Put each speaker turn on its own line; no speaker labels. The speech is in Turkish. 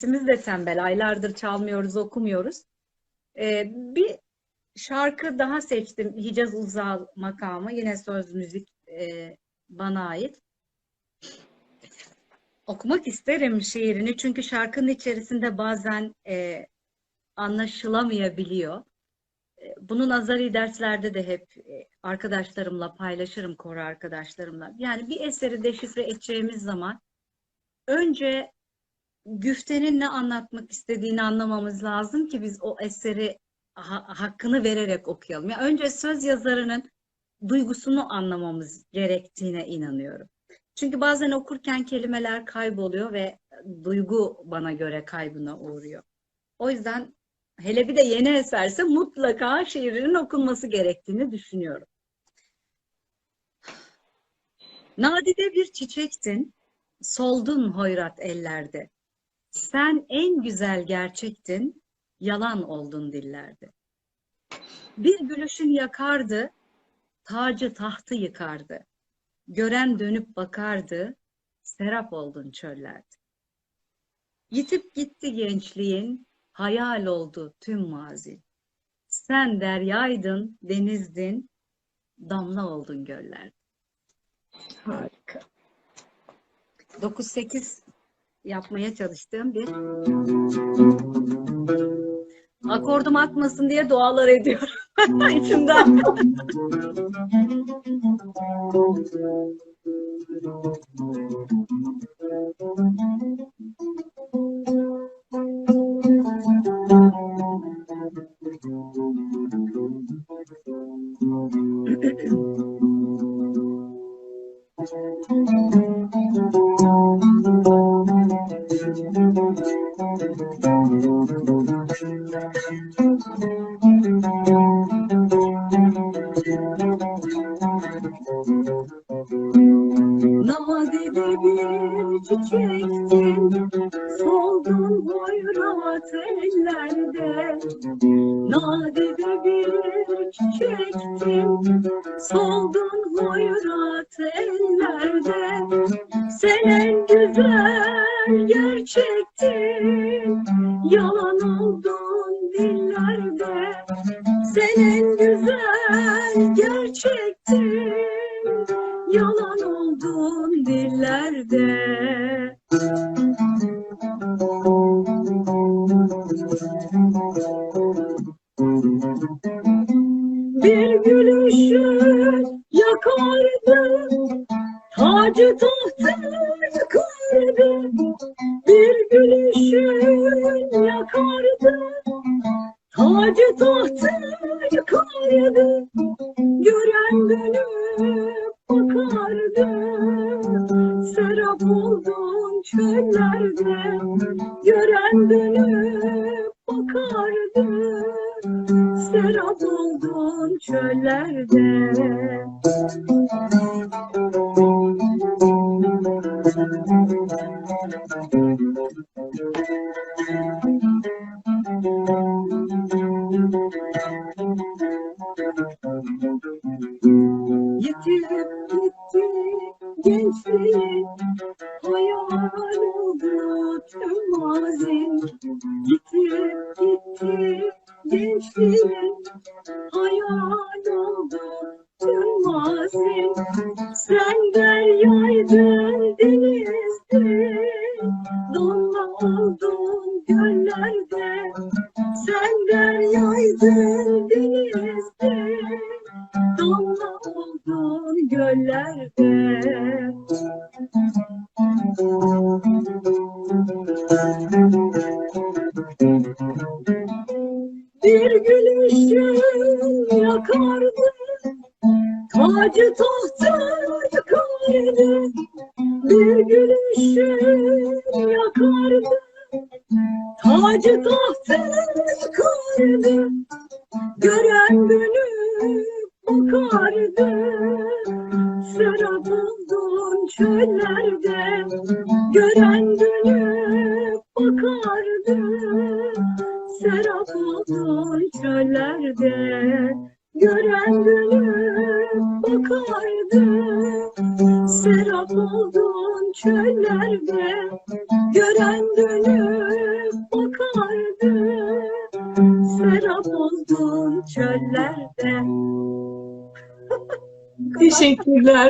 Sesimiz de tembel. Aylardır çalmıyoruz, okumuyoruz. Ee, bir şarkı daha seçtim. Hicaz Uzal makamı. Yine söz müzik e, bana ait. Okumak isterim şiirini çünkü şarkının içerisinde bazen e, anlaşılamayabiliyor. E, Bunu nazari derslerde de hep e, arkadaşlarımla paylaşırım, koro arkadaşlarımla. Yani bir eseri deşifre edeceğimiz zaman önce güftenin ne anlatmak istediğini anlamamız lazım ki biz o eseri ha- hakkını vererek okuyalım. Yani önce söz yazarının duygusunu anlamamız gerektiğine inanıyorum. Çünkü bazen okurken kelimeler kayboluyor ve duygu bana göre kaybına uğruyor. O yüzden hele bir de yeni eserse mutlaka şiirinin okunması gerektiğini düşünüyorum. Nadide bir çiçektin, soldun hoyrat ellerde. Sen en güzel gerçektin, yalan oldun dillerde. Bir gülüşün yakardı, tacı tahtı yıkardı. Gören dönüp bakardı, serap oldun çöllerde. Yitip gitti gençliğin, hayal oldu tüm mazi. Sen deryaydın, denizdin, damla oldun göllerde. Harika. 9-8 yapmaya çalıştığım bir akordum atmasın diye dualar ediyorum içimden. hoyrat ellerde. Nadide bir çiçektin, soldun hoyrat ellerde. Sen en güzel gerçektin, yalan oldun dillerde. Sen en güzel gerçektin, tacı tahtı yıkardı. Bir gülüşün yakardı, tacı tahtı yıkardı. Gören dönüp bakardı, serap oldun çöllerde. Gören dönüp bakardı, serap oldun çöllerde. Yitip gitti gençliğin, hayal oldu tüm mazin. Yitip gitti gençliğin, hayal oldu tüm mazin. Sen deryaydın denizdin, damla oldun göllerde. Bir gülüşün yakardı, tacı tahtı yıkardı. Bir gülüşün yakardı, tacı tahtı yıkardı. Gören dönüp bakardı, serap oldun çöllerde. Gören dönüp bakardı, serap oldun çöllerde. Gören dönüp bakardı, Serap oldun çöllerde Gören dönüp çöllerde
Teşekkürler.